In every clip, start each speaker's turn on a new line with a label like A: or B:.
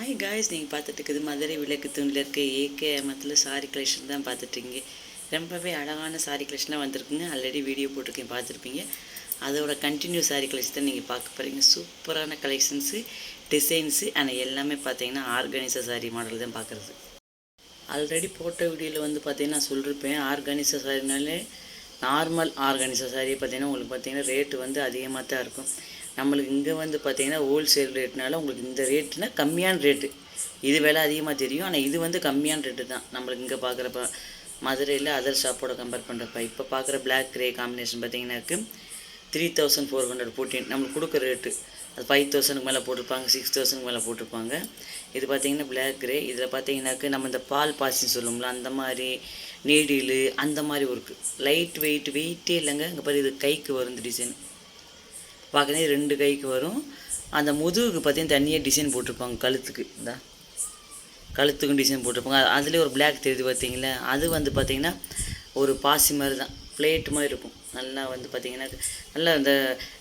A: Hi guys நீங்கள் பார்த்துட்டு இருக்குது மதுரை விளக்கு தூணில் இருக்க ஏகே மத்தில் சாரி கலெக்ஷன் தான் பார்த்துட்ருக்கீங்க ரொம்பவே அழகான சாரி கலெக்ஷனாக வந்திருக்குங்க. ஆல்ரெடி வீடியோ போட்டிருக்கேன் பார்த்துருப்பீங்க. அதோட கண்டினியூ சாரி கலெக்ஷன் தான் நீங்கள் பார்க்க போகிறீங்க சூப்பரான கலெக்ஷன்ஸு டிசைன்ஸு ஆனால் எல்லாமே பார்த்தீங்கன்னா ஆர்கானிசா சாரி மாடல் தான் பார்க்குறது. ஆல்ரெடி போட்ட வீடியோவில் வந்து பார்த்தீங்கன்னா சொல்லியிருப்பேன் ஆர்கானிசர் சாரினாலே நார்மல் ஆர்கானிசர் சாரியை பார்த்தீங்கன்னா உங்களுக்கு பார்த்தீங்கன்னா ரேட்டு வந்து அதிகமாக தான் இருக்கும். நம்மளுக்கு இங்கே வந்து பார்த்தீங்கன்னா ஹோல்சேல் ரேட்னால உங்களுக்கு இந்த ரேட்னால் கம்மியான ரேட்டு இது விலை அதிகமாக தெரியும். ஆனால் இது வந்து கம்மியான ரேட்டு தான். நம்மளுக்கு இங்கே பார்க்குறப்ப மதுரையில் அதர் ஷாப்போட கம்பேர் பண்ணுறப்ப இப்போ பார்க்குற black grey combination பார்த்தீங்கன்னாக்கு three thousand four hundred fourteen நம்மளுக்கு கொடுக்குற ரேட்டு அது ஃபைவ் தௌசண்ட்க்கு மேலே போட்டிருப்பாங்க சிக்ஸ் தௌசண்ட்க்கு மேலே போட்டிருப்பாங்க. இது பார்த்திங்கன்னா பிளாக் கிரே இதில் பார்த்தீங்கன்னாக்கு நம்ம இந்த பால் பாசின்னு சொல்லுவோம்ல அந்த மாதிரி நீடிலு அந்த மாதிரி ஒர்க்கு லைட் வெயிட் வெயிட்டே இல்லைங்க. இங்கே பாரு இது கைக்கு வரும் இந்த டிசைன் பார்க்குறதே ரெண்டு கைக்கு வரும். அந்த முதுகுக்கு பார்த்தீங்கன்னா தனியாக டிசைன் போட்டிருப்பாங்க கழுத்துக்கு. இந்த. கழுத்துக்கும் டிசைன் போட்டிருப்பாங்க. அதுலேயே ஒரு பிளாக் தெரியுது பார்த்தீங்களா? அது வந்து பார்த்தீங்கன்னா ஒரு பாசி மாதிரி தான். பிளேட் மாதிரி இருக்கும். நல்லா வந்து பார்த்தீங்கன்னா நல்லா இந்த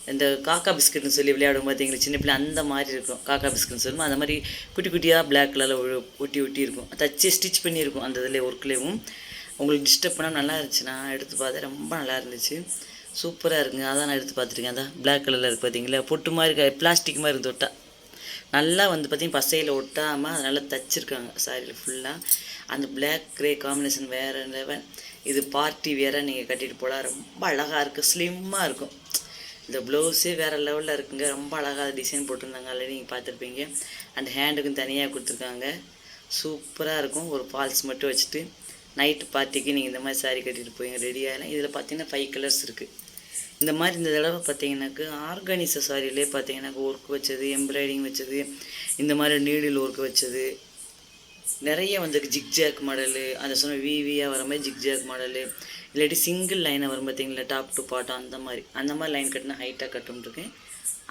A: இந்த காக்கா பிஸ்கட்னு சொல்லி விளையாடும் பார்த்தீங்களா? சின்ன பிள்ளை அந்த மாதிரி இருக்கும். காக்கா பிஸ்கட்னு சொல்லுவோம் அந்த மாதிரி குட்டி குட்டியாக பிளாக் கலரில் ஒட்டி ஒட்டி இருக்கும். தச்சு ஸ்டிச் பண்ணியிருக்கும் அந்த இதில் ஒர்க்லேயும் உங்களுக்கு டிஸ்டர்ப் பண்ணால் நல்லா இருந்துச்சு நான் எடுத்து பார்த்தேன் ரொம்ப நல்லா இருந்துச்சு. சூப்பராக இருக்குங்க. அதான் நான் எடுத்து பார்த்துருக்கேன். அதான் பிளாக் கலரில் இருக்குது பார்த்தீங்களா பொட்டு மாதிரி பிளாஸ்டிக் மாதிரி இருந்து தொட்டா நல்லா வந்து பார்த்தீங்கன்னா பசையில் ஒட்டாமல் அதை நல்லா தச்சிருக்காங்க. சாரியில் ஃபுல்லாக அந்த பிளாக் க்ரே காம்பினேஷன் வேறு லெவல் இது பார்ட்டி வேறு நீங்கள் கட்டிட்டு போகலாம் ரொம்ப அழகாக இருக்குது ஸ்லிம்மாக இருக்கும். இந்த ப்ளவுஸே வேறு லெவலில் இருக்குங்க. ரொம்ப அழகாக டிசைன் போட்டிருந்தாங்க. ஆல்ரெடி நீங்கள் பார்த்துருப்பீங்க. அந்த ஹேண்டுக்கும் தனியாக கொடுத்துருக்காங்க. சூப்பராக இருக்கும். ஒரு ஃபால்ஸ் மட்டும் வச்சுட்டு நைட்டு பார்ட்டிக்கு நீங்கள் இந்த மாதிரி சாரீ கட்டிட்டு போய் ரெடி ஆகலாம் இதில் பார்த்தீங்கன்னா ஃபைவ் கலர்ஸ் இருக்குது இந்த மாதிரி இந்த தடவை பார்த்தீங்கன்னாக்கு ஆர்கானிச சாரிலே பார்த்தீங்கன்னாக்கு ஒர்க் வச்சது எம்ப்ராய்டிங் வச்சது இந்த மாதிரி நீடில் ஒர்க் வச்சது. நிறைய வந்து ஜிக்ஜாக் மாடலு அந்த சொன்ன விவியாக வர மாதிரி ஜிக்ஜாக் மாடலு இல்லாட்டி சிங்கிள் லைனாக வரும் பார்த்தீங்களா டாப் டு பாட்டம் அந்த மாதிரி. அந்த மாதிரி லைன் கட்டினா ஹைட்டாக கட்டும்ட்ருக்கேன்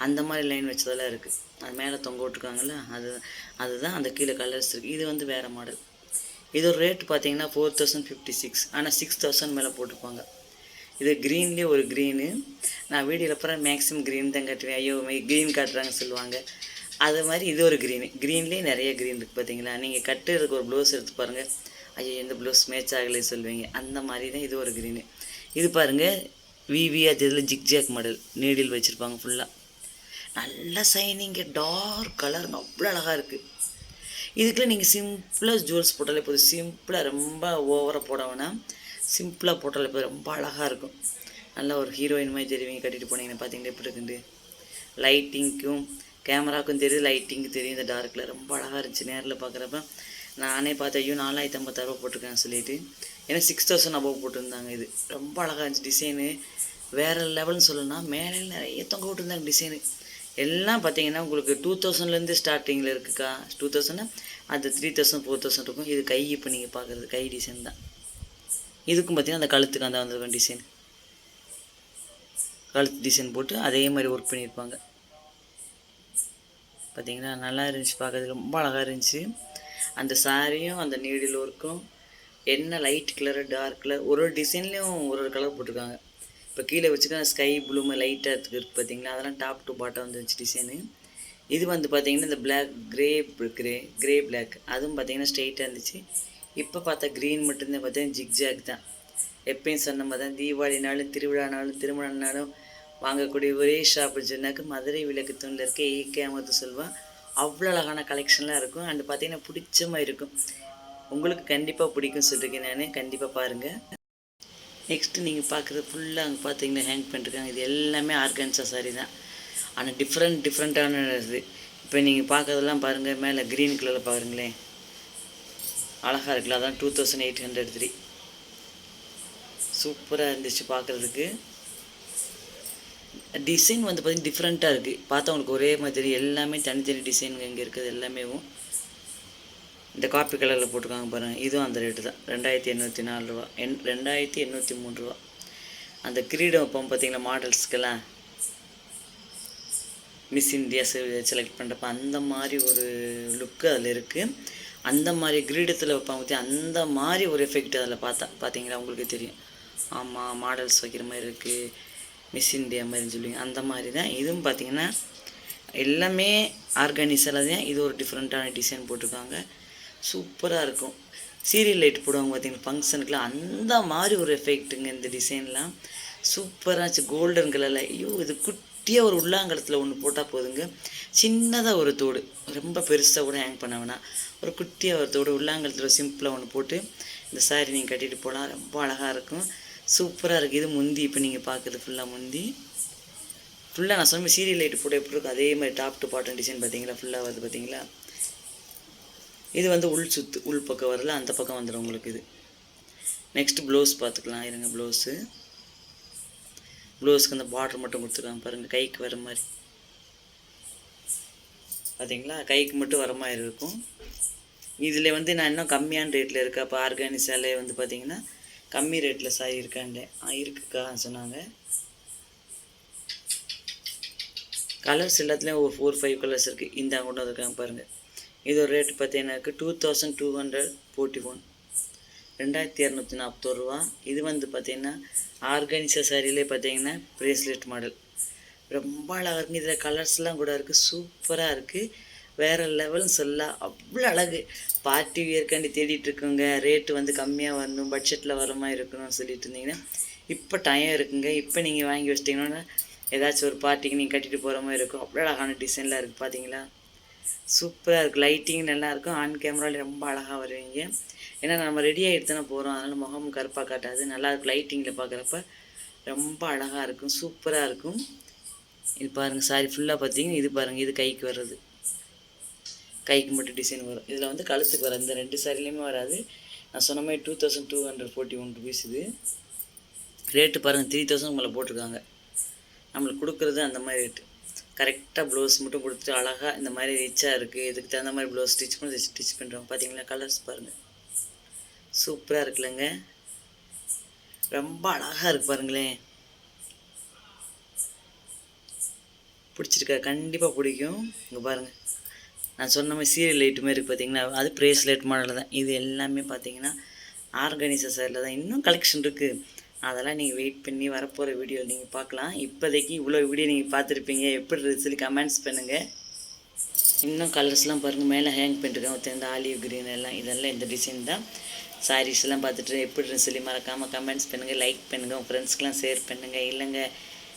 A: அந்த மாதிரி லைன் வச்சதெல்லாம் இருக்குது அது மேலே தொங்க விட்ருக்காங்கல்ல அது அதுதான் அந்த கீழே கலர்ஸ் இருக்குது இது வந்து வேறு மாடல் இதோட ரேட் பார்த்தீங்கன்னா ஃபோர் தௌசண்ட் ஃபிஃப்டி சிக்ஸ் ஆனால் சிக்ஸ் தௌசண்ட் மேலே போட்டிருப்பாங்க. இது க்ரீன்லேயே ஒரு க்ரீனு நான் வீடியோவில் அப்புறம் மேக்ஸிமம் க்ரீன் தான் கட்டுவேன். ஐயோ க்ரீன் காட்டுறாங்க சொல்லுவாங்க. அது மாதிரி இது ஒரு க்ரீனு க்ரீன்லேயே நிறைய க்ரீன் இருக்குது பார்த்தீங்களா நீங்கள் கட்டுறதுக்கு ஒரு ப்ளவுஸ் எடுத்து பாருங்கள் ஐயோ எந்த ப்ளவுஸ் மேட்ச் ஆகலை சொல்லுவீங்க. அந்த மாதிரி தான் இது ஒரு க்ரீனு இது பாருங்கள் விவிஆ இதில் ஜிக்ஜாக் மாடல் நீடில் வச்சுருப்பாங்க ஃபுல்லாக நல்லா சைனிங்கு டார்க் கலருங்க அவ்வளோ அழகாக இருக்குது இதுக்குள்ளே நீங்கள் சிம்பிளாக ஜுவல்ஸ் போட்டாலே போதும். சிம்பிளாக ரொம்ப ஓவராக போட வேணாம் சிம்பிளாக போட்டாலே இப்போ ரொம்ப அழகாக இருக்கும். நல்லா ஒரு ஹீரோயின் மாதிரி தெரிவிங்க கட்டிட்டு போனீங்கன்னா பார்த்தீங்கன்னா எப்படி இருக்குது? லைட்டிங்க்கும் கேமராவுக்கும் தெரியுது லைட்டிங்க்கு தெரியும் இந்த டார்க்கில் ரொம்ப அழகாக இருந்துச்சு நேரில் பார்க்குறப்ப நானே பார்த்தேன் ஐயோ நாலாயிரத்தி ஐம்பத்தாயிரரூபா போட்டிருக்கேன் சொல்லிட்டு. ஏன்னா சிக்ஸ் தௌசண்ட் அபவ் போட்டிருந்தாங்க இது. ரொம்ப அழகாக இருந்துச்சு டிசைனு வேறு லெவல்னு சொல்லணும்னா மேலே நிறைய தொங்க விட்டுருந்தாங்க டிசைனு எல்லாம் பார்த்தீங்கன்னா உங்களுக்கு டூ தௌசண்ட்லேருந்து ஸ்டார்டிங்கில் இருக்குக்கா. டூ தௌசண்ட்னா அது த்ரீ தௌசண்ட் ஃபோர் தௌசண்ட் இருக்கும். இது கை இப்போ நீங்கள் பார்க்குறது கை டிசைன் தான். இதுக்கும் பார்த்தீங்கன்னா அந்த கழுத்துக்கு அந்த வந்திருக்கும் டிசைன் கழுத்து டிசைன் போட்டு அதே மாதிரி ஒர்க் பண்ணியிருப்பாங்க. பார்த்தீங்கன்னா நல்லா இருந்துச்சு பார்க்கறதுக்கு ரொம்ப அழகாக இருந்துச்சு. அந்த சாரியும் அந்த நீடில் ஒர்க்கும் என்ன லைட் கலரு டார்க் கலர் ஒரு ஒரு டிசைன்லேயும் ஒரு ஒரு கலர் போட்டிருக்காங்க. இப்போ கீழே வச்சுக்க ஸ்கை ப்ளூமு லைட்டாக இருக்குது பார்த்தீங்களா அதெல்லாம் டாப் டு பாட்டம் வந்துருச்சு டிசைனு இது வந்து பார்த்தீங்கன்னா இந்த black grey grey grey black அதுவும் பார்த்தீங்கன்னா ஸ்ட்ரெயிட்டாக இருந்துச்சு. இப்போ பார்த்தா க்ரீன் மட்டும்தான் பார்த்தீங்கன்னா ஜிக்ஜாக் தான். எப்பயும் சொன்ன மாதிரி தான் தீபாவளினாலும் திருவிழானாலும் திருமணம்னாலும் வாங்கக்கூடிய ஒரே ஷாப்னு சொன்னாக்க மதுரை விளக்கு தூணில் இருக்க ஏகே அமர்த்து சொல்லுவான் அவ்வளோ அழகான கலெக்ஷன்லாம் இருக்கும். அண்ட் பார்த்தீங்கன்னா பிடிச்ச மாதிரி இருக்கும். உங்களுக்கு கண்டிப்பாக பிடிக்கும் சொல்லியிருக்கேன் நான். கண்டிப்பாக பாருங்கள் நெக்ஸ்ட்டு நீங்கள் பார்க்குறது ஃபுல்லாக அங்கே பார்த்தீங்கன்னா ஹேங் பண்ணிருக்காங்க. இது எல்லாமே ஆர்கான்ஸா சாரி தான். ஆனால் டிஃப்ரெண்ட் டிஃப்ரெண்ட்டான இது. இப்போ நீங்கள் பார்க்குறதெல்லாம் பாருங்கள் மேலே க்ரீன் கலரில் பாருங்களேன். அழகாக இருக்குல்ல அதான் two thousand eight hundred three சூப்பராக இருந்துச்சு பார்க்குறதுக்கு டிசைன் வந்து பார்த்திங்கன்னா டிஃப்ரெண்ட்டாக இருக்குது பார்த்தவங்களுக்கு ஒரே மாதிரி எல்லாமே தனித்தனி டிசைன் இங்கே இருக்குது. எல்லாமே இந்த காப்பி கலரில் போட்டிருக்காங்க பாருங்கள் இதுவும் அந்த ரேட்டு தான். ரெண்டாயிரத்தி எண்ணூற்றி நாலு ரூபா. எண் ரெண்டாயிரத்தி எண்ணூற்றி மூணு ரூபா. அந்த கிரீடம் இப்போ பார்த்தீங்களா மாடல்ஸ்க்கெல்லாம் மிஸ் இந்தியா செலக்ட் பண்ணுறப்ப அந்த மாதிரி ஒரு லுக்கு அதில் இருக்குது அந்த மாதிரி கிரீடத்தில் வைப்பாங்க பற்றி அந்த மாதிரி ஒரு எஃபெக்ட் அதில் பார்த்தா பார்த்தீங்களா? உங்களுக்கு தெரியும். ஆமாம் மாடல்ஸ் வைக்கிற மாதிரி இருக்குது மிஸ் இந்தியா மாதிரின்னு சொல்லுவீங்க. அந்த மாதிரி தான். இதுவும் பார்த்தீங்கன்னா எல்லாமே ஆர்கானிஸில் தான். இது ஒரு டிஃப்ரெண்ட்டான டிசைன் போட்டிருக்காங்க. சூப்பராக இருக்கும். சீரியல் லைட் போடுவாங்க பார்த்தீங்கன்னா ஃபங்க்ஷனுக்குலாம் அந்த மாதிரி ஒரு எஃபெக்ட்டுங்க இந்த டிசைன்லாம் சூப்பராக இருந்துச்சு. கோல்டன் கலரில் ஐயோ இது குட்டியாக ஒரு உள்ளாங்கலத்தில் ஒன்று போட்டால் போதுங்க. சின்னதாக ஒரு தோடு. ரொம்ப பெருசாக கூட ஹேங் பண்ண வேணாம். ஒரு குட்டியாக ஒருத்தோட உள்ளாங்கலத்தில் சிம்பிளாக ஒன்று போட்டு இந்த சாரீ நீங்கள் கட்டிட்டு போகலாம் ரொம்ப அழகாக இருக்கும். சூப்பராக இருக்குது இது முந்தி. இப்போ நீங்கள் பார்க்குறது ஃபுல்லாக முந்தி. ஃபுல்லாக நான் சொன்ன சீரியல் லைட்டு போட்டு எப்படி இருக்கும்? அதே மாதிரி டாப் டு பாட்டன் டிசைன் பார்த்தீங்களா? ஃபுல்லாக வருது பார்த்தீங்களா? இது வந்து உள் சுத்து உள் பக்கம் வரல அந்த பக்கம் வந்துடும் உங்களுக்கு இது. நெக்ஸ்ட் ப்ளவுஸ் பார்த்துக்கலாம். இருங்க ப்ளவுஸு ப்ளவுஸ்க்கு அந்த பார்டர் மட்டும் கொடுத்துருக்காங்க பாருங்கள் கைக்கு வர மாதிரி. பார்த்தீங்களா கைக்கு மட்டும் வர மாதிரி இருக்கும். இதில் வந்து நான் இன்னும் கம்மியான ரேட்டில் இருக்கா. இப்போ ஆர்கானிக்ஸாலே வந்து பார்த்தீங்கன்னா கம்மி ரேட்டில் சாரி இருக்காண்டே. ஆ இருக்குக்கா சொன்னாங்க. கலர்ஸ் எல்லாத்துலேயும் ஒரு ஃபோர் ஃபைவ் கலர்ஸ் இருக்குது இந்த கொண்டு வந்திருக்காங்க பாருங்கள் இதோட ரேட் பார்த்தீங்கன்னா two thousand two hundred forty one ரெண்டாயிரத்தி இரநூத்தி நாற்பது ரூபா. இது வந்து பார்த்திங்கன்னா ஆர்கானிசா சாரிலே பார்த்தீங்கன்னா ப்ரேஸ்லெட் மாடல் ரொம்ப அழகாக இருக்குது இதில் கலர்ஸ்லாம் கூட இருக்குது சூப்பராக இருக்குது வேறு லெவல்னு சொல்லலாம் அவ்வளோ அழகு. பார்ட்டி வியர்க்காண்டி தேடிட்டுருக்கோங்க ரேட்டு வந்து கம்மியாக வரணும். பட்ஜெட்டில் வர மாதிரி இருக்கணும்னு சொல்லிட்டு இருந்தீங்கன்னா இப்போ டைம் இருக்குங்க. இப்போ நீங்கள் வாங்கி வச்சிட்டிங்கன்னா ஏதாச்சும் ஒரு பார்ட்டிக்கு நீங்கள் கட்டிட்டு போகிற மாதிரி இருக்கும். அவ்வளோ அழகான டிசைன்லாம் இருக்குது பார்த்தீங்களா சூப்பராக இருக்குது லைட்டிங் நல்லாயிருக்கும் ஆன் கேமராவில் ரொம்ப அழகாக வருவீங்க. ஏன்னா நம்ம ரெடி ஆகிட்டு தானே போகிறோம் அதனால் முகம் கருப்பாக காட்டாது. நல்லா இருக்கும் லைட்டிங்கில் பார்க்குறப்ப ரொம்ப அழகாக இருக்கும். சூப்பராக இருக்கும். இது பாருங்கள் சாரி ஃபுல்லாக பார்த்தீங்கன்னா இது பாருங்கள் இது கைக்கு வர்றது. கைக்கு மட்டும் டிசைன் வரும். இதில் வந்து கழுத்துக்கு வராது. இந்த ரெண்டு சாரிலையுமே வராது. நான் சொன்ன மாதிரி two thousand two hundred forty one rupees இது. ரேட்டு பாருங்கள் த்ரீ தௌசண்ட் உங்களை போட்டிருக்காங்க. நம்மளுக்கு கொடுக்குறது அந்த மாதிரி ரேட்டு கரெக்டாக ப்ளவுஸ் மட்டும் கொடுத்துட்டு அழகாக இந்த மாதிரி ரிச்சாக இருக்குது இதுக்கு தகுந்த மாதிரி ப்ளவுஸ் ஸ்டிச் பண்ணி ஸ்டிச் பண்ணுறோம் பார்த்தீங்களா கலர்ஸ் பாருங்கள் சூப்பராக இருக்குல்லங்க. ரொம்ப அழகாக இருக்கு பாருங்களேன். பிடிச்சிருக்கா கண்டிப்பாக பிடிக்கும். இங்கே பாருங்கள் நான் சொன்ன மாதிரி சீரியல் லைட்டு மாதிரி இருக்குது பார்த்தீங்கன்னா அது ப்ரேஸ்லெட் மாடலில் தான். இது எல்லாமே பார்த்தீங்கன்னா ஆர்கனைசர் சைடில் தான். இன்னும் கலெக்ஷன் இருக்குது அதெல்லாம் நீங்கள் வெயிட் பண்ணி வரப்போகிற வீடியோ நீங்கள் பார்க்கலாம். இப்போதைக்கு இவ்வளோ வீடியோ நீங்கள் பார்த்துருப்பீங்க. எப்படி இருக்கு சொல்லி கமெண்ட்ஸ் பண்ணுங்கள் இன்னும் கலர்ஸ்லாம் பாருங்கள் மேலே ஹேங் பண்ணிருக்கேன் ஒருத்தர் இந்த ஆலிவ் க்ரீன் எல்லாம் இதெல்லாம் இந்த டிசைன் தான். சாரீஸ்லாம் பார்த்துட்டு எப்படி சொல்லி மறக்காமல் கமெண்ட்ஸ் பண்ணுங்கள் லைக் பண்ணுங்கள் உங்கள் ஃப்ரெண்ட்ஸ்க்கெலாம் ஷேர் பண்ணுங்கள் இல்லைங்க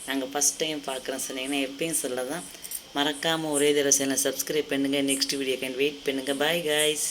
A: நாங்கள் ஃபஸ்ட் டைம் பார்க்குறோம் சொன்னீங்கன்னா எப்பயும் சொல்ல தான் மறக்காமல் ஒரே தடவை சேனல் சப்ஸ்கிரைப் பண்ணுங்கள் நெக்ஸ்ட் வீடியோ கேன் வெயிட் பண்ணுங்கள் பாய் காய்ஸ்